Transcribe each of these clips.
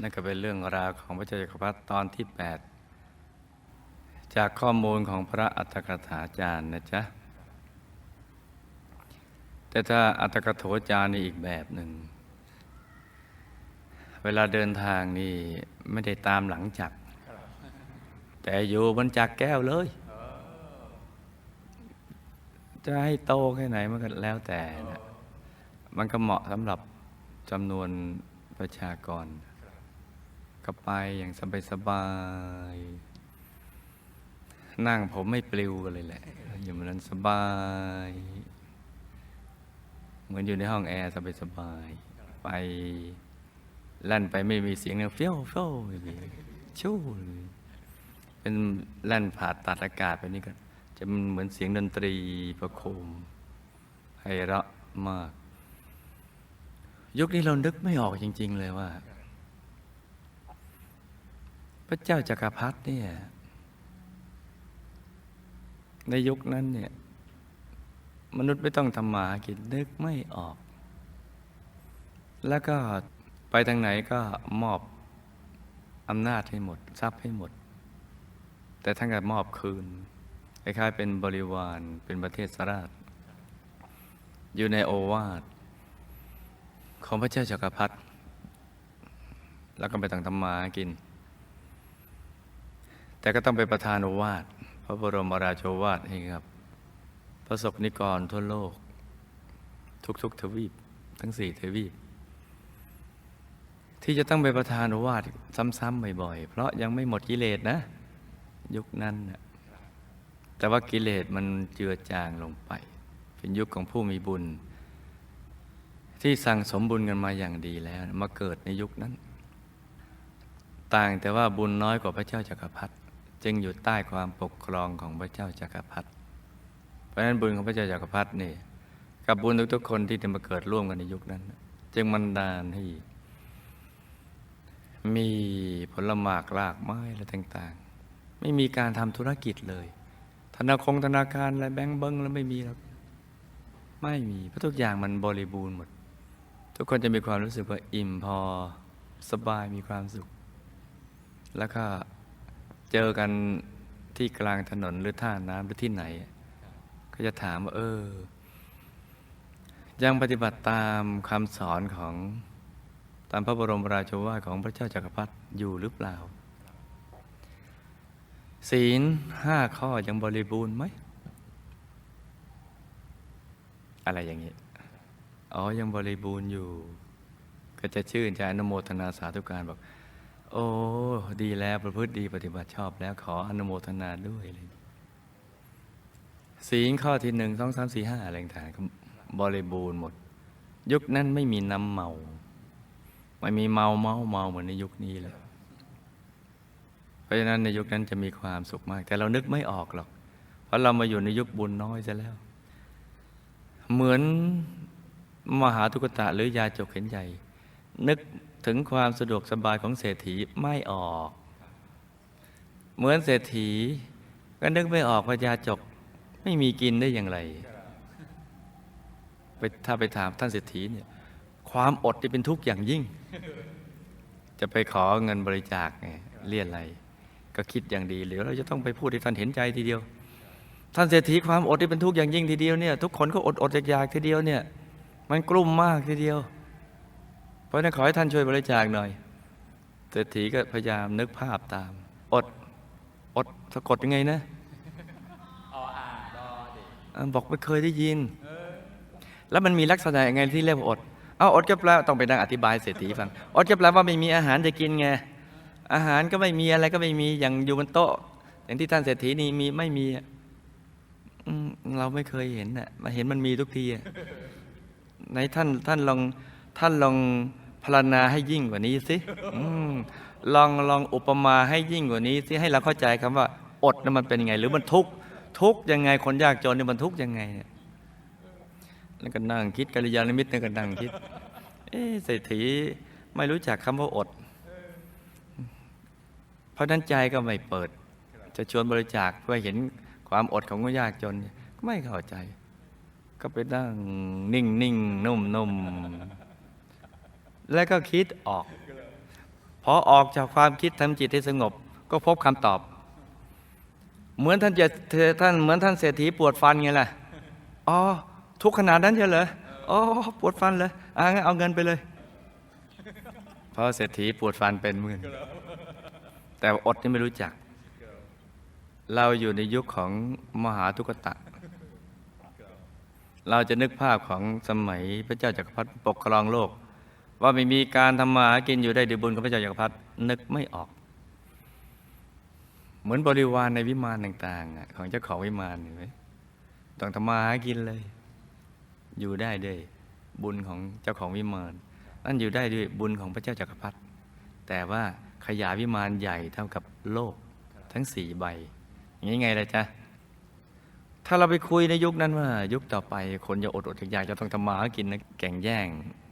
นั่นก็เป็นเรื่องราวของพระเจ้าจักรพรรดิตอนที่ 8 จากข้อมูลของพระอัตถกถาจารย์นะจ๊ะ แต่ถ้าอัตถกโถจารย์นี่อีกแบบหนึ่ง เวลาเดินทางนี่ไม่ได้ตามหลังจักรแต่อยู่บนจักรแก้วเลย จะให้โตแค่ไหนมันก็แล้วแต่นะมันก็เหมาะสำหรับจำนวนประชากร ก็ไปอย่างสบายสบายๆนั่งผมไม่ปลิวเลยแหละ อยู่มันนั้นสบาย เหมือนอยู่ในห้องแอร์สบายสบายๆไปลั่นไปไม่มีเสียงเนี่ยเฟี้ยวเฟี้ยวชู้เป็นลั่นผ่าตัดอากาศไปนี่ก็จะเหมือนเสียงดนตรีประโคมไพเราะมาก ยุคนี้เรานึกไม่ออกจริง ๆ เลยว่า พระเจ้าจักรพรรดิเนี่ยในยุคนั้นเนี่ยมนุษย์ไม่ต้องทำมาหากินนึกไม่ออก แล้วก็ไปทางไหนก็มอบอำนาจให้หมด ทรัพย์ให้หมด แต่ท่านก็มอบคืนคล้ายๆเป็นบริวารเป็นประเทศสราช อยู่ในโอวาทของพระเจ้าจักรพรรดิแล้วก็ไปต่างทำมาหากิน แต่ก็ต้องไปประทานโอวาทพระบรมราโชวาทให้ครับพระสกนิกรทั่วโลก ทุกๆทวีป ทั้งสี่ทวีป ที่จะต้องไปประทานโอวาทซ้ำๆบ่อยๆ เพราะยังไม่หมดกิเลสนะ ยุคนั้นนะแต่ว่ากิเลสมันเจือจางลงไป เป็นยุคของผู้มีบุญ ที่สั่งสมบุญกันมาอย่างดีแล้ว มาเกิดในยุคนั้น ต่างแต่ว่าบุญน้อยกว่าพระเจ้าจักรพรรดิ จึงอยู่ใต้ความปกครองของพระเจ้าจักรพรรดิเพราะฉะนั้นบุญของพระเจ้าจักรพรรดินี่กับบุญทุกๆคนที่จะมาเกิดร่วมกันในยุคนั้น จึงมันดาลให้มีผลหมากรากไม้และต่าง ๆ ไม่มีการทำธุรกิจเลย ธนาคงธนาคารอะไรแบงก์เบิ้งแล้วไม่มีหรอกไม่มีเพราะทุกอย่างมันบริบูรณ์หมด ทุกคนจะมีความรู้สึกว่าอิ่มพอสบายมีความสุข แล้วก็ เจอกันที่กลางถนนหรือท่าน้ำหรือที่ไหน ก็จะถามว่า เออ ยังปฏิบัติตามคำสอนของตามพระบรมราโชวาทของพระเจ้าจักรพรรดิอยู่หรือเปล่า ศีลห้าข้อยังบริบูรณ์ไหม อะไรอย่างนี้ อ๋อ ยังบริบูรณ์อยู่ ก็จะชื่นใจอนุโมทนาสาธุการบอก โอ้ ดีแล้วประพฤติดีปฏิบัติชอบแล้วขออนุโมทนาด้วยเลยศีข้อที่หนึ่งสองสามสี่ห้าอะไรต่างๆก็บริบูรณ์หมด ยุคนั้นไม่มีน้ำเมา ไม่มีเมาเมาเมาเหมือนในยุคนี้เลยเพราะฉะนั้นในยุคนั้นจะมีความสุขมาก แต่เรานึกไม่ออกหรอก เพราะเรามาอยู่ในยุคบุญน้อยซะแล้ว เหมือนมหาทุกตะหรือยาจกเห็นใหญ่ นึก ถึงความสะดวกสบายของเศรษฐีไม่ออก เหมือนเศรษฐีก็นึกไม่ออกว่ายาจกไม่มีกินได้อย่างไร ไปถ้าไปถามท่านเศรษฐีเนี่ยความอดจะเป็นทุกข์อย่างยิ่ง จะไปขอเงินบริจาคไงเรียอะไรก็คิดอย่างดีหรือเราจะต้องไปพูดให้ท่านเห็นใจทีเดียว ท่านเศรษฐีความอดที่เป็นทุกข์อย่างยิ่งทีเดียวเนี่ยทุกคนก็อดอดอยากๆทีเดียวเนี่ยมันกลุ่มมากทีเดียว เพราะฉะนั้นขอให้ท่านช่วยบริจาคหน่อยเศรษฐีก็พยายามนึกภาพตาม อด อดสะกดยังไงนะอ่าบอกไม่เคยได้ยิน แล้วมันมีลักษณะยังไงที่เรียกว่าอด เอาอดก็แปลต้องไปนั่งอธิบายเศรษฐีฟัง อดก็แปลว่าไม่มีอาหารจะกินไง อาหารก็ไม่มีอะไรก็ไม่มี อย่างอยู่บนโต๊ะ อย่างที่ท่านเศรษฐีนี่มีไม่มีอะอืมเราไม่เคยเห็นน่ะมาเห็นมันมีทุกทีอะไหนท่านท่านลองท่านลอง พรรณนาให้ยิ่งกว่านี้สิอลองลองอุปมาให้ยิ่งกว่านี้สิให้เราเข้าใจคำว่า อดนั้นมันเป็นยังไง หรือมันทุกข์ทุกข์ยังไงคนยากจนเนี่ยมันทุกข์ยังไงเนี่ยแล้วก็นั่งคิดกัลยาณมิตรเนี่ยก็นั่งคิด เอ๊เศรษฐีไม่รู้จักคำว่าอด เพราะนั้นใจก็ไม่เปิด จะชวนบริจาคเพื่อเห็นความอดของคนยากจน ก็ไม่เข้าใจ ก็ไปนั่งนิ่งนิ่งนุ่มนุ่ม แล้วก็คิดออก พอออกจากความคิดทำจิตให้สงบ ก็พบคำตอบ เหมือนท่านจะท่านเหมือนท่านเศรษฐีปวดฟันไงล่ะอ๋อทุกขนาดนั้นเชียวเหรออ๋อปวดฟันเลยอ่างั้นเอาเงินไปเลยเพราะเศรษฐีปวดฟันเป็นหมื่นแต่อดนี่ไม่รู้จัก เราอยู่ในยุคของมหาทุกตะ เราจะนึกภาพของสมัยพระเจ้าจักรพรรดิปกครองโลก ว่าไม่มีการทำมาหากินอยู่ได้ด้วยบุญของพระเจ้าจักรพรรดินึกไม่ออก เหมือนบริวารในวิมานต่างๆของเจ้าของวิมานเห็นไหมต้องทำมาหากินเลย อยู่ได้ด้วยบุญของเจ้าของวิมานนั่นอยู่ได้ด้วยบุญของพระเจ้าจักรพรรดิแต่ว่าขยายวิมานใหญ่เท่ากับโลกทั้งสี่ใบอย่างนี้ไงล่ะจ๊ะถ้าเราไปคุยในยุคนั้นว่า ยุคต่อไปคนจะอดอดอยากจะต้องทำมาหากินนะแข่งแย่ง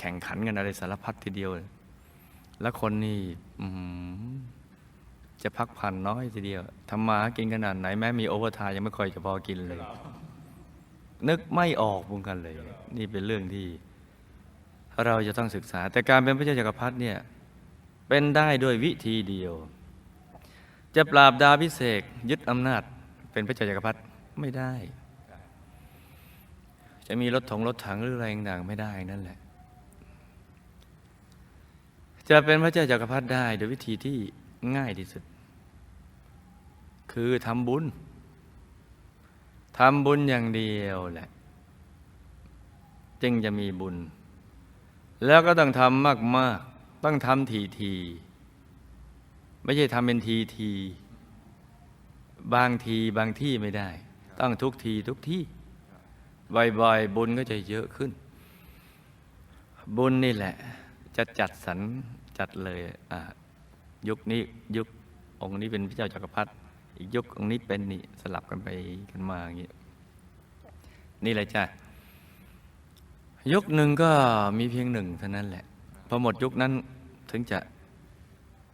แข่งขันกันอะไรสารพัดทีเดียว แล้วคนนี่จะพักผ่อนน้อยทีเดียวทำมากินขนาดไหนแม้มีโอเวอร์ไทม์ยังไม่ค่อยจะพอกินเลย นึกไม่ออกเหมือนกันเลย นี่เป็นเรื่องที่ เราจะต้องศึกษา แต่การเป็นพระเจ้าจักรพรรดิเนี่ย เป็นได้ด้วยวิธีเดียว จะปราบดาพิเศษยึดอำนาจ เป็นพระเจ้าจักรพรรดิไม่ได้ จะมีรถถงรถถังหรืออะไรต่างไม่ได้นั่นแหละ จะเป็นพระเจ้าจักรพรรดิได้โดยวิธีที่ง่ายที่สุด คือทำบุญทำบุญอย่างเดียวแหละ จึงจะมีบุญ แล้วก็ต้องทำมาก ๆ ต้องทำทีทีๆไม่ใช่ทำเป็นทีทีๆบางทีบางที่ไม่ได้ ต้องทุกทีทุกที่บ่อยๆบุญก็จะเยอะขึ้น บุญนี่แหละ จะจัดสรรัดเลยยุคนี้ยุคองค์นี้เป็นพระเจ้าจักรพรรดิอีกยุคองค์นี้เป็นนี่สลับกันไปกันมาอย่างนี้นี่แหละจ้ะยุคหนึ่งก็มีเพียงหนึ่งเท่านั้นแหละพอหมดยุคนั้นถึงจะ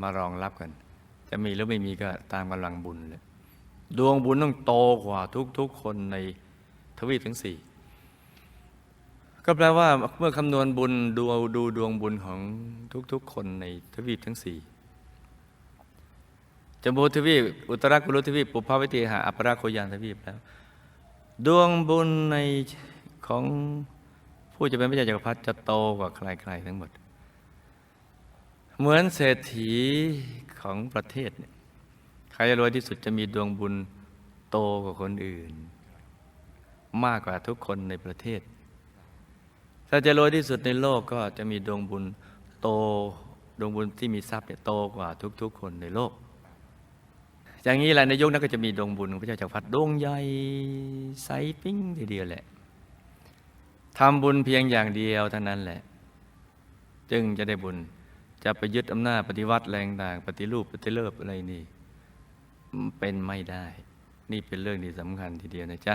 มารองรับกัน จะมีหรือไม่มีก็ตามกำลังบุญเลย ดวงบุญต้องโตกว่าทุกๆคนในทวีปทั้งสี่ ก็แปลว่าเมื่อคำนวณบุญดูดูดวงบุญของทุกๆ คนในทวีปทั้งสี่จมูทวีปอุตรากุลุทวีปปุพพวิติหาอัปราโคยานทวีปแล้ว ดวงบุญในของผู้จะเป็นพระเจ้าจักรพรรดิจะโตกว่าใครๆทั้งหมด เหมือนเศรษฐีของประเทศเนี่ยใครจะรวยที่สุดจะมีดวงบุญโตกว่าคนอื่น มากกว่าทุกคนในประเทศ ถ้าจะรวยที่สุดในโลกก็จะมีดวงบุญโตดวงบุญที่มีทรัพย์เนี่ยโตกว่าทุก ๆ คนในโลก อย่างนี้แหละในยุคนั้นก็จะมีดวงบุญของพระเจ้าจักรพรรดิดวงใหญ่ใสปิ้งทีเดียวแหละทำบุญเพียงอย่างเดียวเท่านั้นแหละ จึงจะได้บุญจะไปยึดอำนาจปฏิวัติแรงต่าง ปฏิรูปปฏิเลิบอะไรนี่ เป็นไม่ได้ นี่เป็นเรื่องที่สำคัญทีเดียวนะจ๊ะ